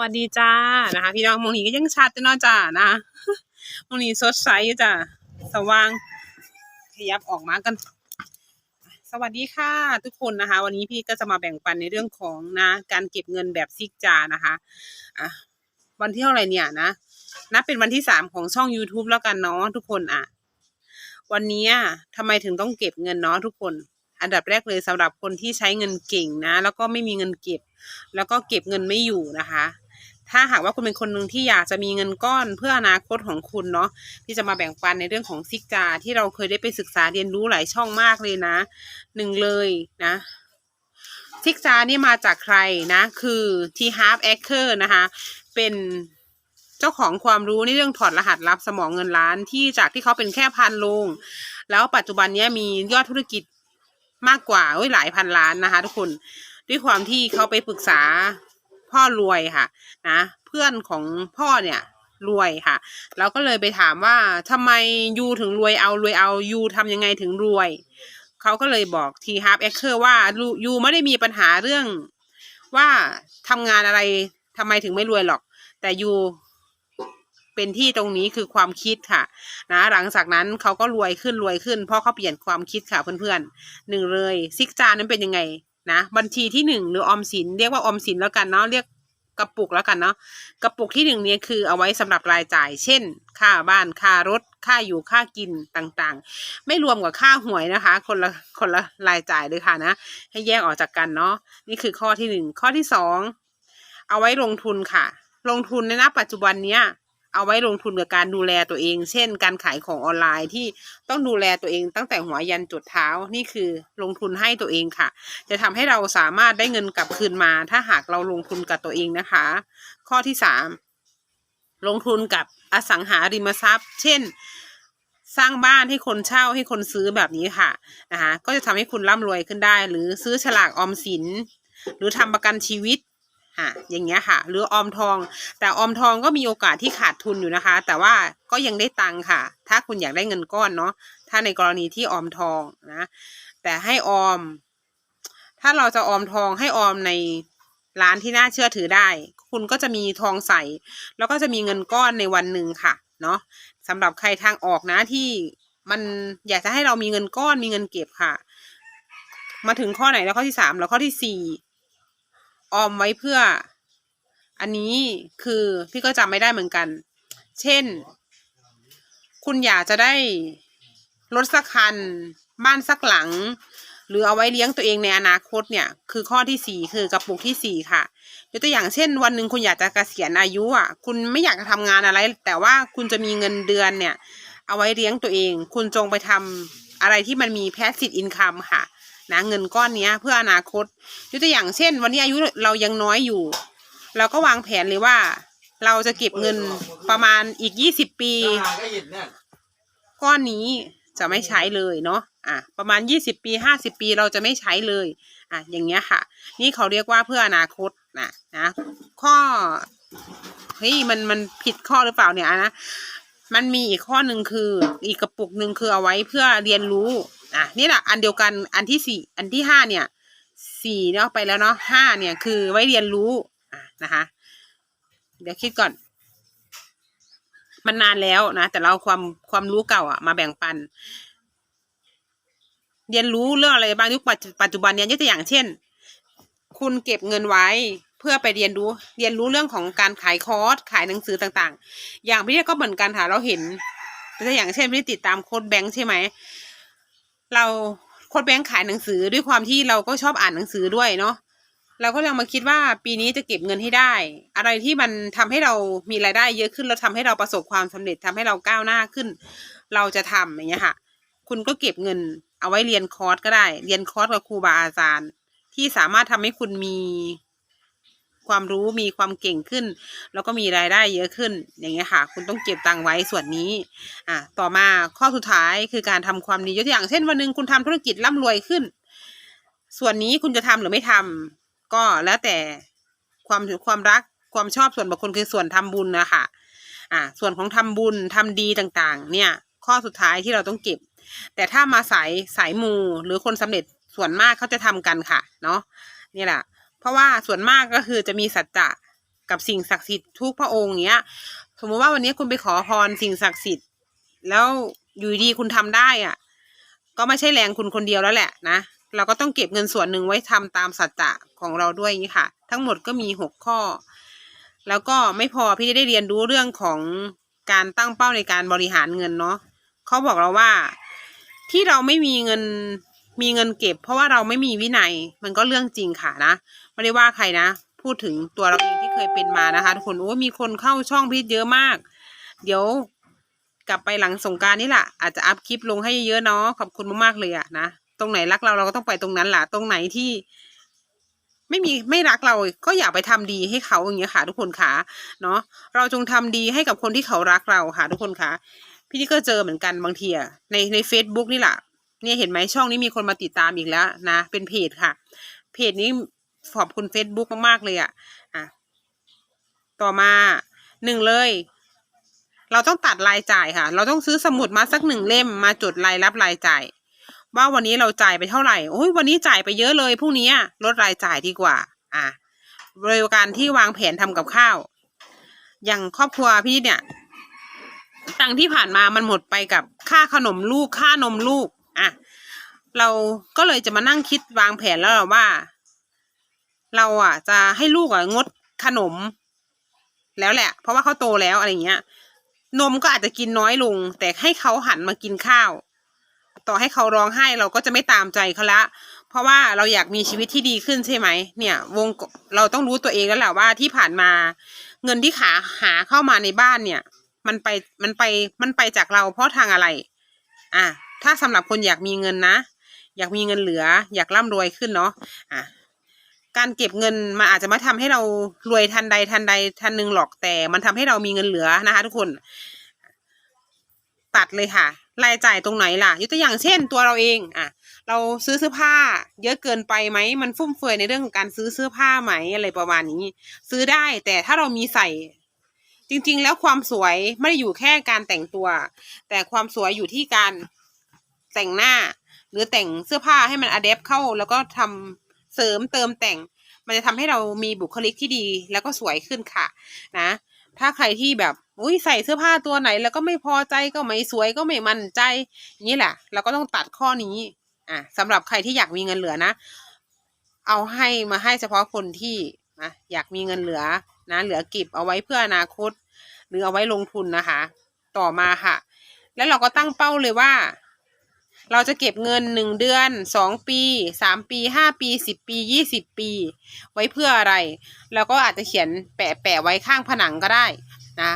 วัสดีจ้านะคะ พี่น้องมองนี้ก็ยังชัดอยู่นาจ้านะมองนี้สดใสอยู่จ้าสว่างขยับออกมากัน สวัสดีค่ะ ทุกคนนะคะ วันนี้พี่ก็จะมาแบ่งปันในเรื่องของนะการเก็บเงินแบบซิกจานะคะอะวันที่เท่าไหร่เนี่ยนะนับเป็นวันที่สามของช่อง YouTube แล้วกันเนาะทุกคนอะ วันนี้อะทำไมถึงต้องเก็บเงินเนาะทุกคน อันดับแรกเลยสำหรับคนที่ใช้เงินเก่งนะ แล้วก็ไม่มีเงินเก็บ แล้วก็เก็บเงินไม่อยู่นะคะ ถ้าหากว่าคุณเป็นคนหนึ่งที่อยากจะมีเงินก้อนเพื่ออนาคตของคุณเนาะที่จะมาแบ่งปันในเรื่องของซิกจา ที่เราเคยได้ไปศึกษาเรียนรู้หลายช่องมากเลยนะหนึ่งเลยนะซิกจานี่มาจากใครนะ คือทีฮาร์ฟแอคเคอร์นะคะ เป็นเจ้าของความรู้ในเรื่องถอดรหัสลับสมองเงินล้านที่จากที่เขาเป็นแค่พันลง แล้วปัจจุบันนี้มียอดธุรกิจมากกว่าหลายพันล้านนะคะ ทุกคนด้วยความที่เขาไปปรึกษา พ่อรวยค่ะนะเพื่อนของพ่อเนี่ยรวยค่ะ เราก็เลยไปถามว่าทำไมยูถึงรวยเอารวยเอายูทำยังไงถึงรวย เขาก็เลยบอกทีฮาร์ปแอคเคอร์ว่ายูไม่ได้มีปัญหาเรื่องว่าทำงานอะไรทำไมถึงไม่รวยหรอก แต่ยูเป็นที่ตรงนี้คือความคิดค่ะ นะ หลังจากนั้นเขาก็รวยขึ้นรวยขึ้น เพราะเขาเปลี่ยนความคิดค่ะเพื่อนๆหนึ่งเลยซิกจานั้นเป็นยังไง นะบัญชีที่หนึ่งหรือออมสินเรียกว่าออมสินแล้วกันเนาะเรียกกระปุกแล้วกันเนาะกระปุกที่หนึ่งเนี่ยคือเอาไว้สำหรับรายจ่าย เช่น ค่าบ้านค่ารถค่าอยู่ค่ากินต่างๆ ไม่รวมกับค่าหวยนะคะ คนละคนละรายจ่ายเลยค่ะนะ ให้แยกออกจากกันเนาะนี่คือข้อที่หนึ่งข้อที่สองเอาไว้ลงทุนค่ะ ลงทุนในณปัจจุบันเนี้ย เอาไว้ลงทุนกับการดูแลตัวเอง เช่น การขายของออนไลน์ที่ต้องดูแลตัวเองตั้งแต่หัวยันจุดเท้านี่คือลงทุนให้ตัวเองค่ะ จะทำให้เราสามารถได้เงินกลับคืนมา ถ้าหากเราลงทุนกับตัวเองนะคะ ข้อที่สามลงทุนกับอสังหาริมทรัพย์ เช่นสร้างบ้านให้คนเช่าให้คนซื้อแบบนี้ค่ะนะคะก็จะทำให้คุณร่ำรวยขึ้นได้ หรือซื้อฉลากออมสิน หรือทำประกันชีวิต ค่ะอย่างเงี้ยค่ะ หรือออมทอง แต่ออมทองก็มีโอกาสที่ขาดทุนอยู่นะคะ แต่ว่าก็ยังได้ตังค่ะ ถ้าคุณอยากได้เงินก้อนเนาะถ้าในกรณีที่ออมทองนะ แต่ให้ออม ถ้าเราจะออมทองให้ออมในร้านที่น่าเชื่อถือได้ คุณก็จะมีทองใส่ แล้วก็จะมีเงินก้อนในวันหนึ่งค่ะ เนาะสำหรับใครทางออกนะที่มันอยากจะให้เรามีเงินก้อนมีเงินเก็บค่ะ มาถึงข้อไหนแล้วข้อที่สามแล้วข้อที่สี่ ออมไว้เพื่อ อันนี้คือพี่ก็จำไม่ได้เหมือนกัน เช่น คุณอยากจะได้รถสักคัน บ้านสักหลัง หรือเอาไว้เลี้ยงตัวเองในอนาคตเนี่ย คือข้อที่สี่คือกระปุกที่สี่ค่ะยกตัวอย่างเช่น วันหนึ่งคุณอยากจะเกษียณอายุอะ คุณไม่อยากจะทำงานอะไร แต่ว่าคุณจะมีเงินเดือนเนี่ย เอาไว้เลี้ยงตัวเอง คุณจงไปทำอะไรที่มันมีแพสซีฟอินคัมค่ะ นะเงินก้อนเนี้ยเพื่ออนาคตยกตัวอย่างเช่น วันนี้อายุเรายังน้อยอยู่ เราก็วางแผนเลยว่า เราจะเก็บเงินประมาณอีกยี่สิบปี ก้อนนี้จะไม่ใช้เลยเนาะอะประมาณยี่สิบปีห้าสิบปีเราจะไม่ใช้เลยอะอย่างเงี้ยค่ะ นี่เขาเรียกว่าเพื่ออนาคตนะนะข้อเฮ้ยมันมันผิดข้อหรือเปล่าเนี่ยนะมันมีอีกข้อหนึ่งคือ อีกกระปุกหนึ่งคือเอาไว้เพื่อเรียนรู้ อะนี่แหละอันเดียวกันอันที่สี่อันที่ห้าเนี่ยสี่เนาะไปแล้วเนาะห้าเนี่ยคือไว้เรียนรู้อะนะคะ เดี๋ยวคิดก่อน มันนานแล้วนะแต่เราความความรู้เก่าอะมาแบ่งปัน เรียนรู้เรื่องอะไรบ้างยุคปัจจุบันเนี้ยยกตัวอย่างเช่น คุณเก็บเงินไว้เพื่อไปเรียนรู้เรียนรู้เรื่องของการขายคอร์สขายหนังสือต่างๆ อย่างพี่เรียก็เหมือนกันค่ะเราเห็นตัวอย่างเช่นพี่ติดตามโค้ดแบงค์ใช่ไหม เราโค้ดแบงค์ขายหนังสือด้วยความที่เราก็ชอบอ่านหนังสือด้วยเนาะเราก็เลยมาคิดว่าปีนี้จะเก็บเงินให้ได้ อะไรที่มันทำให้เรามีรายได้เยอะขึ้นแล้วทำให้เราประสบความสำเร็จทำให้เราก้าวหน้าขึ้น เราจะทำอย่างเงี้ยค่ะ คุณก็เก็บเงินเอาไว้เรียนคอร์สก็ได้ เรียนคอร์สกับครูบาอาจารย์ ที่สามารถทำให้คุณมี ความรู้มีความเก่งขึ้น แล้วก็มีรายได้เยอะขึ้น อย่างเงี้ยค่ะ คุณต้องเก็บตังค์ไว้ส่วนนี้อะต่อมาข้อสุดท้ายคือการทำความดียกตัวอย่างเช่นวันหนึ่งคุณทำธุรกิจร่ำรวยขึ้น ส่วนนี้คุณจะทำหรือไม่ทำก็แล้วแต่ความความรักความชอบส่วนบุคคลคือส่วนทำบุญนะคะอ่าส่วนของทำบุญทำดีต่างๆ เนี่ย ข้อสุดท้ายที่เราต้องเก็บ แต่ถ้ามาสายสายมูหรือคนสำเร็จส่วนมากเขาจะทำกันค่ะ เนาะนี่แหละ เพราะว่าส่วนมากก็คือจะมีสัจจะกับสิ่งศักดิ์สิทธิ์ทุกพระองค์เนี้ย สมมุติว่าวันนี้คุณไปขอพรสิ่งศักดิ์สิทธิ์ แล้วอยู่ดีคุณทำได้อะ ก็ไม่ใช่แรงคุณคนเดียวแล้วแหละนะเราก็ต้องเก็บเงินส่วนหนึ่งไว้ทำตามสัจจะของเราด้วยนี้ค่ะ ทั้งหมดก็มีหกข้อ แล้วก็ไม่พอพี่จะได้เรียนรู้เรื่องของการตั้งเป้าในการบริหารเงินเนาะเขาบอกเราว่าที่เราไม่มีเงินมีเงินเก็บ เพราะว่าเราไม่มีวินัยมันก็เรื่องจริงค่ะนะ ไม่ได้ว่าใครนะ พูดถึงตัวเราเองที่เคยเป็นมานะคะทุกคนโอ้มีคนเข้าช่องพี่เยอะมาก เดี๋ยวกลับไปหลังสงการนี่แหละอาจจะอัพคลิปลงให้เยอะๆเนาะขอบคุณมากๆเลยอะนะตรงไหนรักเราเราก็ต้องไปตรงนั้นแหละตรงไหนที่ ไม่มีไม่รักเราก็อยากไปทำดีให้เขาอย่างเงี้ยค่ะ ทุกคนค่ะเนาะเราจงทำดีให้กับคนที่เขารักเราค่ะ ทุกคนค่ะพี่นี่ก็เจอเหมือนกันบางทีอะในใน Facebook นี่แหละเนี่ยเห็นไหมช่องนี้มีคนมาติดตามอีกแล้วนะ เป็นเพจค่ะ เพจนี้ ขอบคุณ Facebook มาก ๆ เลยอะอะ ต่อมาหนึ่งเลย เราต้องตัดรายจ่ายค่ะ เราต้องซื้อสมุดมาสักหนึ่งเล่มมาจดรายรับรายจ่าย ว่าวันนี้เราจ่ายไปเท่าไหร่โอ้ยวันนี้จ่ายไปเยอะเลยพรุ่งนี้ลดรายจ่ายดีกว่า อะโดยการที่วางแผนทำกับข้าว อย่างครอบครัวพี่เนี่ยตังที่ผ่านมามันหมดไปกับค่าขนมลูกค่านมลูกอะเราก็เลยจะมานั่งคิดวางแผนแล้วว่า เราอะ จะให้ลูกอะงดขนม แล้วแหละ เพราะว่าเขาโตแล้วอะไรเงี้ย นมก็อาจจะกินน้อยลง แต่ให้เขาหันมากินข้าว ต่อให้เขาร้องไห้เราก็จะไม่ตามใจเขาละ เพราะว่าเราอยากมีชีวิตที่ดีขึ้นใช่ไหมเนี่ย วงเราต้องรู้ตัวเองแล้วแหละว่าที่ผ่านมา เงินที่ขาหาเข้ามาในบ้านเนี่ย มันไปมันไปมันไปจากเราเพราะทางอะไร อะถ้าสำหรับคนอยากมีเงินนะ อยากมีเงินเหลือ อยากร่ำรวยขึ้นเนาะอะ การเก็บเงินมันอาจจะไม่ทำให้เรารวยทันใดทันใดทันหนึ่งหรอกแต่มันทำให้เรามีเงินเหลือนะคะ ทุกคน ตัดเลยค่ะ รายจ่ายตรงไหนล่ะยกตัวอย่างเช่นตัวเราเองอะ เราซื้อเสื้อผ้า เยอะเกินไปไหมมันฟุ่มเฟือยในเรื่องของการซื้อเสื้อผ้าไหมอะไรประมาณนี้ ซื้อได้แต่ถ้าเรามีใส่ จริง ๆ แล้วความสวยไม่ได้อยู่แค่การแต่งตัว แต่ความสวยอยู่ที่การแต่งหน้า หรือแต่งเสื้อผ้าให้มันอัดแอปเข้าแล้วก็ทำ เสริมเติมแต่ง มันจะทำให้เรามีบุคลิกที่ดีแล้วก็สวยขึ้นค่ะ นะ ถ้าใครที่แบบอุ้ยใส่เสื้อผ้าตัวไหน แล้วก็ไม่พอใจก็ไม่สวยก็ไม่มั่นใจนี้แหละ เราก็ต้องตัดข้อนี้อะสำหรับใครที่อยากมีเงินเหลือนะ เอาให้มาให้เฉพาะคนที่นะอยากมีเงินเหลือนะ เหลือเก็บเอาไว้เพื่ออนาคต หรือเอาไว้ลงทุนนะคะ ต่อมาค่ะ แล้วเราก็ตั้งเป้าเลยว่า เราจะเก็บเงินหนึ่งเดือนสองปีสามปีห้าปีสิบปียี่สิบปี ไว้เพื่ออะไร แล้วก็อาจจะเขียนแปะแปะไว้ข้างผนังก็ได้นะ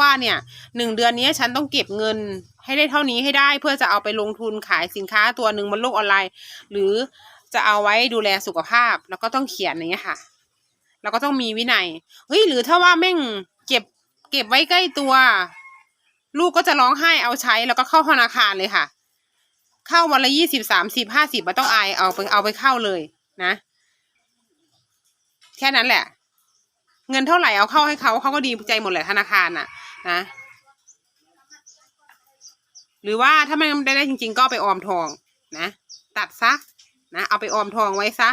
ว่าเนี่ยหนึ่งเดือนนี้ฉันต้องเก็บเงินให้ได้เท่านี้ให้ได้ เพื่อจะเอาไปลงทุนขายสินค้าตัวหนึ่งบนโลกออนไลน์ หรือจะเอาไว้ดูแลสุขภาพ แล้วก็ต้องเขียนอย่างเงี้ยค่ะ แล้วก็ต้องมีวินัยเฮ้ยหรือถ้าว่าแม่งเก็บเก็บไว้ใกล้ตัว ลูกก็จะร้องไห้เอาใช้แล้วก็เข้าธนาคารเลยค่ะ เข้าวันละยี่สิบสามสิบห้าสิบมาต้องอายเอาไปเอาไปเข้าเลยนะแค่นั้นแหละ เงินเท่าไหร่เอาเข้าให้เขาเขาก็ดีใจหมดแหละธนาคารน่ะ นะ หรือว่าถ้ามันได้ได้จริง ๆ ก็ไปออมทอง นะตัดซะนะเอาไปออมทองไว้ซะ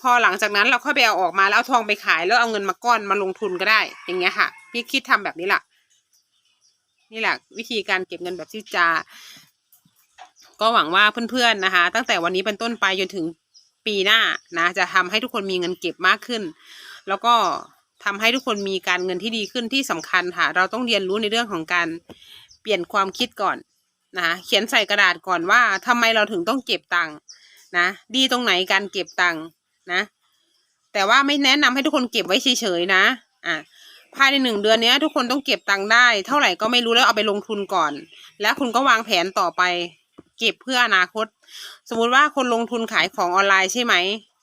พอหลังจากนั้นเราค่อยไปเอาออกมาแล้วเอาทองไปขายแล้วเอาเงินมาก้อนมาลงทุนก็ได้ อย่างเงี้ยค่ะ พี่คิดทำแบบนี้แหละนี่แหละวิธีการเก็บเงินแบบที่จา ก็หวังว่าเพื่อนๆนะคะ ตั้งแต่วันนี้เป็นต้นไปจนถึงปีหน้านะจะทำให้ทุกคนมีเงินเก็บมากขึ้น แล้วก็ทำให้ทุกคนมีการเงินที่ดีขึ้นที่สำคัญค่ะ เราต้องเรียนรู้ในเรื่องของการเปลี่ยนความคิดก่อนนะเขียนใส่กระดาษก่อนว่าทำไมเราถึงต้องเก็บตังค์นะดีตรงไหนการเก็บตังค์นะ แต่ว่าไม่แนะนำให้ทุกคนเก็บไว้เฉยๆนะอะภายในหนึ่งเดือนนี้ทุกคนต้องเก็บตังค์ได้ เท่าไหร่ก็ไม่รู้แล้วเอาไปลงทุนก่อน แล้วคุณก็วางแผนต่อไป เก็บเพื่ออนาคต สมมุติว่าคนลงทุนขายของออนไลน์ใช่ไหม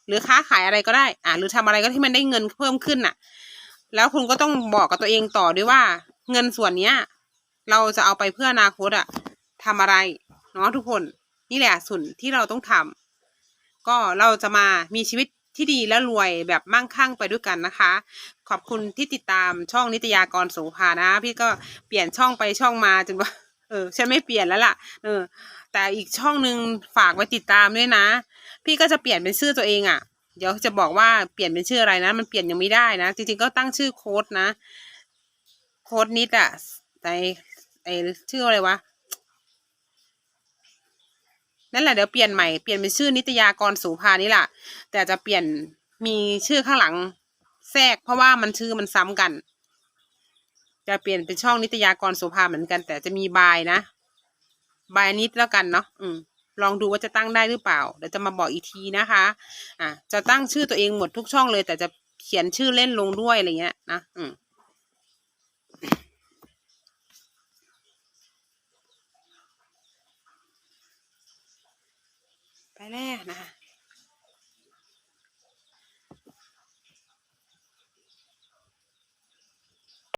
หรือค้าขายอะไรก็ได้ อะหรือทำอะไรก็ที่มันได้เงินเพิ่มขึ้นน่ะ แล้วคุณก็ต้องบอกกับตัวเองต่อด้วยว่า เงินส่วนเนี้ย เราจะเอาไปเพื่ออนาคตอะทำอะไรเนาะทุกคนนี่แหละส่วนที่เราต้องทำก็เราจะมามีชีวิตที่ดีและรวยแบบมั่งคั่งไปด้วยกันนะคะ ขอบคุณที่ติดตามช่องนิตยากรโสภานะ พี่ก็เปลี่ยนช่องไปช่องมาจนว่าเออฉันไม่เปลี่ยนแล้วล่ะ เออ แต่อีกช่องหนึ่งฝากไว้ติดตามด้วยนะ พี่ก็จะเปลี่ยนเป็นชื่อตัวเองอะ่ะ เดี๋ยวจะบอกว่าเปลี่ยนเป็นชื่ออะไรนะ มันเปลี่ยนยังไม่ได้นะ จริงๆก็ตั้งชื่อโค้ดนะ โค้ดนิดอะในไอชื่ออะไรวะนั่นแหละเดี๋ยวเปลี่ยนใหม่เปลี่ยนเป็นชื่อนิตยากรสูภานี่แหละแต่จะเปลี่ยนมีชื่อข้างหลังแทรก เพราะว่ามันชื่อมันซ้ำกัน จะเปลี่ยนเป็นช่องนิตยากรสูภาเหมือนกัน แต่จะมีบายนะ บายนิดแล้วกันเนาะอืมลองดูว่าจะตั้งได้หรือเปล่า เดี๋ยวจะมาบอกอีกทีนะคะ อะ จะตั้งชื่อตัวเองหมดทุกช่องเลย แต่จะเขียนชื่อเล่นลงด้วยอะไรเงี้ยนะ อืมไปแล้วนะคะ